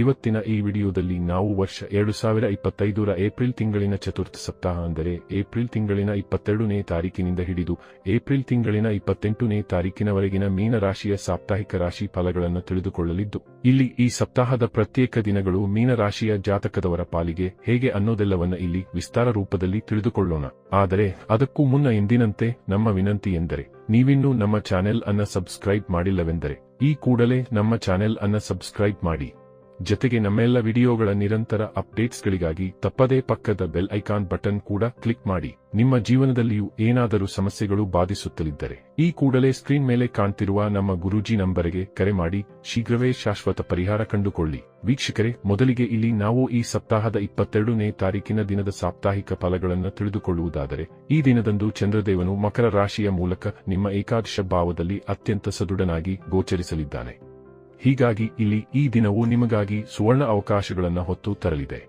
ಇವತ್ತಿನ ಈ ವಿಡಿಯೋದಲ್ಲಿ ನಾವು ವರ್ಷ ಎರಡು ಸಾವಿರ ಇಪ್ಪತ್ತೈದರ ಏಪ್ರಿಲ್ ತಿಂಗಳಿನ ಚತುರ್ಥ ಸಪ್ತಾಹ ಅಂದರೆ ಏಪ್ರಿಲ್ ತಿಂಗಳಿನ ಇಪ್ಪತ್ತೆರಡನೇ ತಾರೀಕಿನಿಂದ ಹಿಡಿದು ಏಪ್ರಿಲ್ ತಿಂಗಳಿನ ಇಪ್ಪತ್ತೆಂಟನೇ ತಾರೀಕಿನವರೆಗಿನ ಮೀನ ರಾಶಿಯ ಸಾಪ್ತಾಹಿಕ ರಾಶಿ ಫಲಗಳನ್ನು ತಿಳಿದುಕೊಳ್ಳಲಿದ್ದು, ಇಲ್ಲಿ ಈ ಸಪ್ತಾಹದ ಪ್ರತ್ಯೇಕ ದಿನಗಳು ಮೀನ ರಾಶಿಯ ಜಾತಕದವರ ಪಾಲಿಗೆ ಹೇಗೆ ಅನ್ನೋದೆಲ್ಲವನ್ನ ಇಲ್ಲಿ ವಿಸ್ತಾರ ರೂಪದಲ್ಲಿ ತಿಳಿದುಕೊಳ್ಳೋಣ. ಆದರೆ ಅದಕ್ಕೂ ಮುನ್ನ ಎಂದಿನಂತೆ ನಮ್ಮ ವಿನಂತಿ ಎಂದರೆ, ನೀವಿನ್ನೂ ನಮ್ಮ ಚಾನೆಲ್ ಅನ್ನ ಸಬ್ಸ್ಕ್ರೈಬ್ ಮಾಡಿಲ್ಲವೆಂದರೆ, ಈ ಕೂಡಲೇ ನಮ್ಮ ಚಾನೆಲ್ ಅನ್ನ ಸಬ್ಸ್ಕ್ರೈಬ್ ಮಾಡಿ. ಜತೆಗೆ ನಮ್ಮೆಲ್ಲ ವಿಡಿಯೋಗಳ ನಿರಂತರ ಅಪ್ಡೇಟ್ಸ್ಗಳಿಗಾಗಿ ತಪ್ಪದೇ ಪಕ್ಕದ ಬೆಲ್ ಐಕಾನ್ ಬಟನ್ ಕೂಡ ಕ್ಲಿಕ್ ಮಾಡಿ. ನಿಮ್ಮ ಜೀವನದಲ್ಲಿಯೂ ಏನಾದರೂ ಸಮಸ್ಯೆಗಳು ಬಾಧಿಸುತ್ತಲಿದ್ದರೆ ಈ ಕೂಡಲೇ ಸ್ಕ್ರೀನ್ ಮೇಲೆ ಕಾಣ್ತಿರುವ ನಮ್ಮ ಗುರೂಜಿ ನಂಬರಿಗೆ ಕರೆ ಮಾಡಿ. ಶೀಘ್ರವೇ ಶಾಶ್ವತ ಪರಿಹಾರ ಕಂಡುಕೊಳ್ಳಿ. ವೀಕ್ಷಕರೇ, ಮೊದಲಿಗೆ ಇಲ್ಲಿ ನಾವು ಈ ಸಪ್ತಾಹದ ಇಪ್ಪತ್ತೆರಡನೇ ತಾರೀಕಿನ ದಿನದ ಸಾಪ್ತಾಹಿಕ ಫಲಗಳನ್ನು ತಿಳಿದುಕೊಳ್ಳುವುದಾದರೆ, ಈ ದಿನದಂದು ಚಂದ್ರದೇವನು ಮಕರ ರಾಶಿಯ ಮೂಲಕ ನಿಮ್ಮ ಏಕಾದಶ ಭಾವದಲ್ಲಿ ಅತ್ಯಂತ ಸದೃಢನಾಗಿ ಗೋಚರಿಸಲಿದ್ದಾನೆ. ಹೀಗಾಗಿ ಇಲ್ಲಿ ಈ ದಿನವು ನಿಮಗಾಗಿ ಸುವರ್ಣ ಅವಕಾಶಗಳನ್ನು ಹೊತ್ತು ತರಲಿದೆ.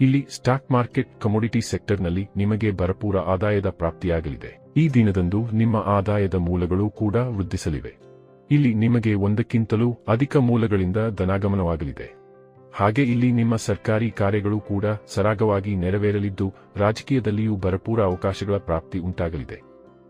ಇಲ್ಲಿ ಸ್ಟಾಕ್ ಮಾರ್ಕೆಟ್ ಕಮೋಡಿಟಿ ಸೆಕ್ಟರ್ನಲ್ಲಿ ನಿಮಗೆ ಭರಪೂರ ಆದಾಯದ ಪ್ರಾಪ್ತಿಯಾಗಲಿದೆ. ಈ ದಿನದಂದು ನಿಮ್ಮ ಆದಾಯದ ಮೂಲಗಳು ಕೂಡ ವೃದ್ಧಿಸಲಿವೆ. ಇಲ್ಲಿ ನಿಮಗೆ ಒಂದಕ್ಕಿಂತಲೂ ಅಧಿಕ ಮೂಲಗಳಿಂದ ಧನಾಗಮನವಾಗಲಿದೆ. ಹಾಗೆ ಇಲ್ಲಿ ನಿಮ್ಮ ಸರ್ಕಾರಿ ಕಾರ್ಯಗಳು ಕೂಡ ಸರಾಗವಾಗಿ ನೆರವೇರಲಿದ್ದು ರಾಜಕೀಯದಲ್ಲಿಯೂ ಭರಪೂರ ಅವಕಾಶಗಳ ಪ್ರಾಪ್ತಿ ಉಂಟಾಗಲಿದೆ.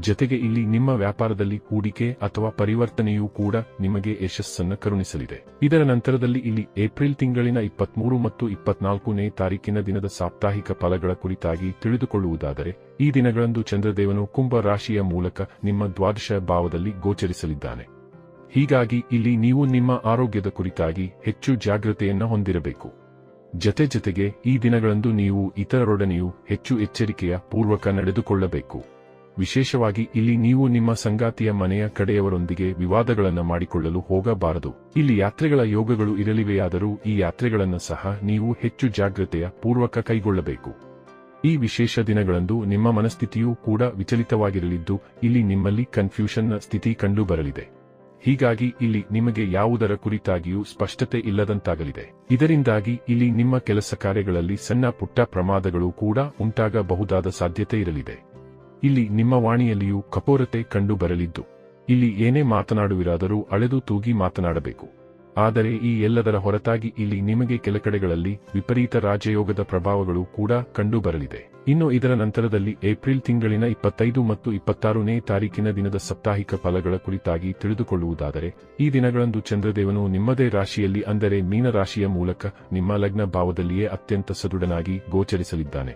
ಜತೆಗೆ ಇಲ್ಲಿ ನಿಮ್ಮ ವ್ಯಾಪಾರದಲ್ಲಿ ಹೂಡಿಕೆ ಅಥವಾ ಪರಿವರ್ತನೆಯೂ ಕೂಡ ನಿಮಗೆ ಯಶಸ್ಸನ್ನು ಕರುಣಿಸಲಿದೆ. ಇದರ ನಂತರದಲ್ಲಿ ಇಲ್ಲಿ ಏಪ್ರಿಲ್ ತಿಂಗಳಿನ ಇಪ್ಪತ್ಮೂರು ಮತ್ತು ಇಪ್ಪತ್ನಾಲ್ಕನೇ ತಾರೀಕಿನ ದಿನದ ಸಾಪ್ತಾಹಿಕ ಫಲಗಳ ಕುರಿತಾಗಿ ತಿಳಿದುಕೊಳ್ಳುವುದಾದರೆ, ಈ ದಿನಗಳಂದು ಚಂದ್ರದೇವನು ಕುಂಭ ರಾಶಿಯ ಮೂಲಕ ನಿಮ್ಮ ದ್ವಾದಶ ಭಾವದಲ್ಲಿ ಗೋಚರಿಸಲಿದ್ದಾನೆ. ಹೀಗಾಗಿ ಇಲ್ಲಿ ನೀವು ನಿಮ್ಮ ಆರೋಗ್ಯದ ಕುರಿತಾಗಿ ಹೆಚ್ಚು ಜಾಗೃತೆಯನ್ನು ಹೊಂದಿರಬೇಕು. ಜತೆ ಜತೆಗೆ ಈ ದಿನಗಳಂದು ನೀವು ಇತರರೊಡನೆಯೂ ಹೆಚ್ಚು ಎಚ್ಚರಿಕೆಯ ಪೂರ್ವಕ ನಡೆದುಕೊಳ್ಳಬೇಕು. ವಿಶೇಷವಾಗಿ ಇಲ್ಲಿ ನೀವು ನಿಮ್ಮ ಸಂಗಾತಿಯ ಮನೆಯ ಕಡೆಯವರೊಂದಿಗೆ ವಿವಾದಗಳನ್ನು ಮಾಡಿಕೊಳ್ಳಲು ಹೋಗಬಾರದು. ಇಲ್ಲಿ ಯಾತ್ರೆಗಳ ಯೋಗಗಳು ಇರಲಿವೆಯಾದರೂ ಈ ಯಾತ್ರೆಗಳನ್ನು ಸಹ ನೀವು ಹೆಚ್ಚು ಜಾಗ್ರತೆಯ ಪೂರ್ವಕ ಕೈಗೊಳ್ಳಬೇಕು. ಈ ವಿಶೇಷ ದಿನಗಳಂದು ನಿಮ್ಮ ಮನಸ್ಥಿತಿಯೂ ಕೂಡ ವಿಚಲಿತವಾಗಿರಲಿದ್ದು, ಇಲ್ಲಿ ನಿಮ್ಮಲ್ಲಿ ಕನ್ಫ್ಯೂಷನ್ನ ಸ್ಥಿತಿ ಕಂಡುಬರಲಿದೆ. ಹೀಗಾಗಿ ಇಲ್ಲಿ ನಿಮಗೆ ಯಾವುದರ ಕುರಿತಾಗಿಯೂ ಸ್ಪಷ್ಟತೆ ಇಲ್ಲದಂತಾಗಲಿದೆ. ಇದರಿಂದಾಗಿ ಇಲ್ಲಿ ನಿಮ್ಮ ಕೆಲಸ ಕಾರ್ಯಗಳಲ್ಲಿ ಸಣ್ಣ ಪುಟ್ಟ ಪ್ರಮಾದಗಳು ಕೂಡ ಉಂಟಾಗಬಹುದಾದ ಸಾಧ್ಯತೆ ಇರಲಿದೆ. ಇಲ್ಲಿ ನಿಮ್ಮ ವಾಣಿಯಲ್ಲಿಯೂ ಕಪೋರತೆ ಕಂಡು ಬರಲಿದ್ದು, ಇಲ್ಲಿ ಏನೇ ಮಾತನಾಡುವಿರಾದರೂ ಅಳೆದು ತೂಗಿ ಮಾತನಾಡಬೇಕು. ಆದರೆ ಈ ಎಲ್ಲದರ ಹೊರತಾಗಿ ಇಲ್ಲಿ ನಿಮಗೆ ಕೆಲ ಕಡೆಗಳಲ್ಲಿ ವಿಪರೀತ ರಾಜಯೋಗದ ಪ್ರಭಾವಗಳು ಕೂಡ ಕಂಡು ಬರಲಿದೆ. ಇನ್ನು ಇದರ ನಂತರದಲ್ಲಿ ಏಪ್ರಿಲ್ ತಿಂಗಳಿನ ಇಪ್ಪತ್ತೈದು ಮತ್ತು ಇಪ್ಪತ್ತಾರನೇ ತಾರೀಕಿನ ದಿನದ ಸಾಪ್ತಾಹಿಕ ಫಲಗಳ ಕುರಿತಾಗಿ ತಿಳಿದುಕೊಳ್ಳುವುದಾದರೆ, ಈ ದಿನಗಳಂದು ಚಂದ್ರದೇವನು ನಿಮ್ಮದೇ ರಾಶಿಯಲ್ಲಿ ಅಂದರೆ ಮೀನರಾಶಿಯ ಮೂಲಕ ನಿಮ್ಮ ಲಗ್ನ ಭಾವದಲ್ಲಿಯೇ ಅತ್ಯಂತ ಸದೃಢನಾಗಿ ಗೋಚರಿಸಲಿದ್ದಾನೆ.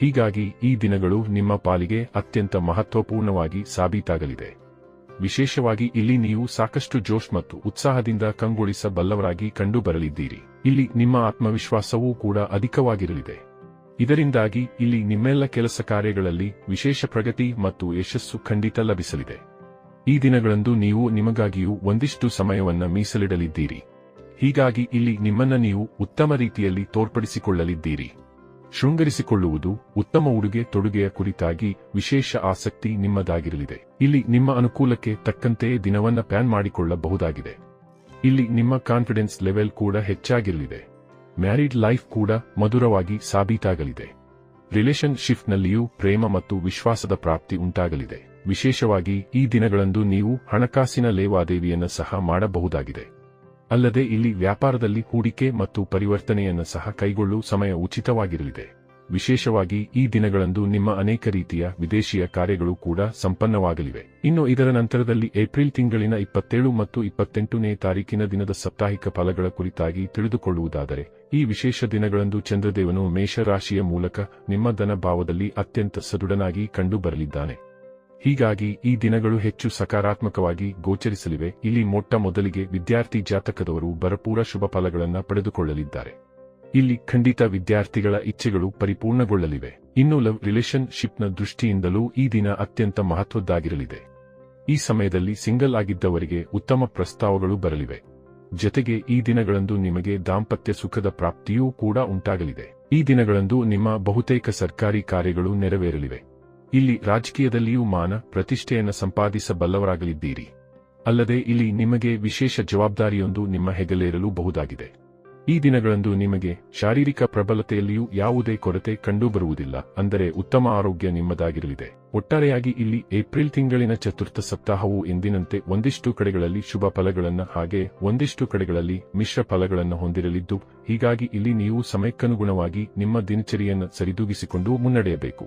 ಹೀಗಾಗಿ ಈ ದಿನಗಳು ನಿಮ್ಮ ಪಾಲಿಗೆ ಅತ್ಯಂತ ಮಹತ್ವಪೂರ್ಣವಾಗಿ ಸಾಬೀತಾಗಲಿದೆ. ವಿಶೇಷವಾಗಿ ಇಲ್ಲಿ ನೀವು ಸಾಕಷ್ಟು ಜೋಶ್ ಮತ್ತು ಉತ್ಸಾಹದಿಂದ ಕಂಗೊಳಿಸಬಲ್ಲವರಾಗಿ ಕಂಡುಬರಲಿದ್ದೀರಿ. ಇಲ್ಲಿ ನಿಮ್ಮ ಆತ್ಮವಿಶ್ವಾಸವೂ ಕೂಡ ಅಧಿಕವಾಗಿರಲಿದೆ. ಇದರಿಂದಾಗಿ ಇಲ್ಲಿ ನಿಮ್ಮೆಲ್ಲ ಕೆಲಸ ಕಾರ್ಯಗಳಲ್ಲಿ ವಿಶೇಷ ಪ್ರಗತಿ ಮತ್ತು ಯಶಸ್ಸು ಖಂಡಿತ ಲಭಿಸಲಿದೆ. ಈ ದಿನಗಳಂದು ನೀವು ನಿಮಗಾಗಿಯೂ ಒಂದಿಷ್ಟು ಸಮಯವನ್ನ ಮೀಸಲಿಡಲಿದ್ದೀರಿ. ಹೀಗಾಗಿ ಇಲ್ಲಿ ನಿಮ್ಮನ್ನ ನೀವು ಉತ್ತಮ ರೀತಿಯಲ್ಲಿ ತೋರ್ಪಡಿಸಿಕೊಳ್ಳಲಿದ್ದೀರಿ. ಶೃಂಗರಿಸಿಕೊಳ್ಳುವುದು ಉತ್ತಮ ಉಡುಗೆ ತೊಡುಗೆಯ ಕುರಿತಾಗಿ ವಿಶೇಷ ಆಸಕ್ತಿ ನಿಮ್ಮದಾಗಿರಲಿದೆ. ಇಲ್ಲಿ ನಿಮ್ಮ ಅನುಕೂಲಕ್ಕೆ ತಕ್ಕಂತೆಯೇ ದಿನವನ್ನ ಪ್ಯಾನ್ ಮಾಡಿಕೊಳ್ಳಬಹುದಾಗಿದೆ. ಇಲ್ಲಿ ನಿಮ್ಮ ಕಾನ್ಫಿಡೆನ್ಸ್ ಲೆವೆಲ್ ಕೂಡ ಹೆಚ್ಚಾಗಿರಲಿದೆ. ಮ್ಯಾರಿಡ್ ಲೈಫ್ ಕೂಡ ಮಧುರವಾಗಿ ಸಾಬೀತಾಗಲಿದೆ. ರಿಲೇಷನ್ಶಿಪ್ನಲ್ಲಿಯೂ ಪ್ರೇಮ ಮತ್ತು ವಿಶ್ವಾಸದ ಪ್ರಾಪ್ತಿ ಉಂಟಾಗಲಿದೆ. ವಿಶೇಷವಾಗಿ ಈ ದಿನಗಳಂದು ನೀವು ಹಣಕಾಸಿನ ಲೇವಾದೇವಿಯನ್ನು ಸಹ ಮಾಡಬಹುದಾಗಿದೆ. ಅಲ್ಲದೆ ಇಲ್ಲಿ ವ್ಯಾಪಾರದಲ್ಲಿ ಹೂಡಿಕೆ ಮತ್ತು ಪರಿವರ್ತನೆಯನ್ನು ಸಹ ಕೈಗೊಳ್ಳುವ ಸಮಯ ಉಚಿತವಾಗಿರಲಿದೆ. ವಿಶೇಷವಾಗಿ ಈ ದಿನಗಳಂದು ನಿಮ್ಮ ಅನೇಕ ರೀತಿಯ ವಿದೇಶಿಯ ಕಾರ್ಯಗಳು ಕೂಡ ಸಂಪನ್ನವಾಗಲಿವೆ. ಇನ್ನು ಇದರ ನಂತರದಲ್ಲಿ ಏಪ್ರಿಲ್ ತಿಂಗಳಿನ ಇಪ್ಪತ್ತೇಳು ಮತ್ತು ಇಪ್ಪತ್ತೆಂಟನೇ ತಾರೀಕಿನ ದಿನದ ಸಾಪ್ತಾಹಿಕ ಫಲಗಳ ಕುರಿತಾಗಿ ತಿಳಿದುಕೊಳ್ಳುವುದಾದರೆ, ಈ ವಿಶೇಷ ದಿನಗಳಂದು ಚಂದ್ರದೇವನು ಮೇಷರಾಶಿಯ ಮೂಲಕ ನಿಮ್ಮ ಧನಭಾವದಲ್ಲಿ ಅತ್ಯಂತ ಸದೃಢನಾಗಿ ಕಂಡುಬರಲಿದ್ದಾನೆ. ಹೀಗಾಗಿ ಈ ದಿನಗಳು ಹೆಚ್ಚು ಸಕಾರಾತ್ಮಕವಾಗಿ ಗೋಚರಿಸಲಿವೆ. ಇಲ್ಲಿ ಮೊಟ್ಟ ಮೊದಲಿಗೆ ವಿದ್ಯಾರ್ಥಿ ಜಾತಕದವರು ಭರಪೂರ ಶುಭ ಫಲಗಳನ್ನು ಪಡೆದುಕೊಳ್ಳಲಿದ್ದಾರೆ. ಇಲ್ಲಿ ಖಂಡಿತ ವಿದ್ಯಾರ್ಥಿಗಳ ಇಚ್ಛೆಗಳು ಪರಿಪೂರ್ಣಗೊಳ್ಳಲಿವೆ. ಇನ್ನು ಲವ್ ರಿಲೇಷನ್ ಶಿಪ್ನ ದೃಷ್ಟಿಯಿಂದಲೂ ಈ ದಿನ ಅತ್ಯಂತ ಮಹತ್ವದ್ದಾಗಿರಲಿದೆ. ಈ ಸಮಯದಲ್ಲಿ ಸಿಂಗಲ್ ಆಗಿದ್ದವರಿಗೆ ಉತ್ತಮ ಪ್ರಸ್ತಾವಗಳು ಬರಲಿವೆ. ಜತೆಗೆ ಈ ದಿನಗಳಂದು ನಿಮಗೆ ದಾಂಪತ್ಯ ಸುಖದ ಪ್ರಾಪ್ತಿಯೂ ಕೂಡ ಉಂಟಾಗಲಿದೆ. ಈ ದಿನಗಳಂದು ನಿಮ್ಮ ಬಹುತೇಕ ಸರ್ಕಾರಿ ಕಾರ್ಯಗಳು ನೆರವೇರಲಿವೆ. ಇಲ್ಲಿ ರಾಜಕೀಯದಲ್ಲಿಯೂ ಮಾನ ಪ್ರತಿಷ್ಠೆಯನ್ನು ಸಂಪಾದಿಸಬಲ್ಲವರಾಗಲಿದ್ದೀರಿ. ಅಲ್ಲದೆ ಇಲ್ಲಿ ನಿಮಗೆ ವಿಶೇಷ ಜವಾಬ್ದಾರಿಯೊಂದು ನಿಮ್ಮ ಹೆಗಲೇರಲು ಬಹುದಾಗಿದೆ ಈ ದಿನಗಳಂದು ನಿಮಗೆ ಶಾರೀರಿಕ ಪ್ರಬಲತೆಯಲ್ಲಿಯೂ ಯಾವುದೇ ಕೊರತೆ ಕಂಡುಬರುವುದಿಲ್ಲ, ಅಂದರೆ ಉತ್ತಮ ಆರೋಗ್ಯ ನಿಮ್ಮದಾಗಿರಲಿದೆ. ಒಟ್ಟಾರೆಯಾಗಿ ಇಲ್ಲಿ ಏಪ್ರಿಲ್ ತಿಂಗಳಿನ ಚತುರ್ಥ ಸಪ್ತಾಹವು ಎಂದಿನಂತೆ ಒಂದಿಷ್ಟು ಕಡೆಗಳಲ್ಲಿ ಶುಭ ಫಲಗಳನ್ನು ಹಾಗೆ ಒಂದಿಷ್ಟು ಕಡೆಗಳಲ್ಲಿ ಮಿಶ್ರ ಫಲಗಳನ್ನು ಹೊಂದಿರಲಿದ್ದು, ಹೀಗಾಗಿ ಇಲ್ಲಿ ನೀವು ಸಮಯಕ್ಕನುಗುಣವಾಗಿ ನಿಮ್ಮ ದಿನಚರಿಯನ್ನು ಸರಿದೂಗಿಸಿಕೊಂಡು ಮುನ್ನಡೆಯಬೇಕು.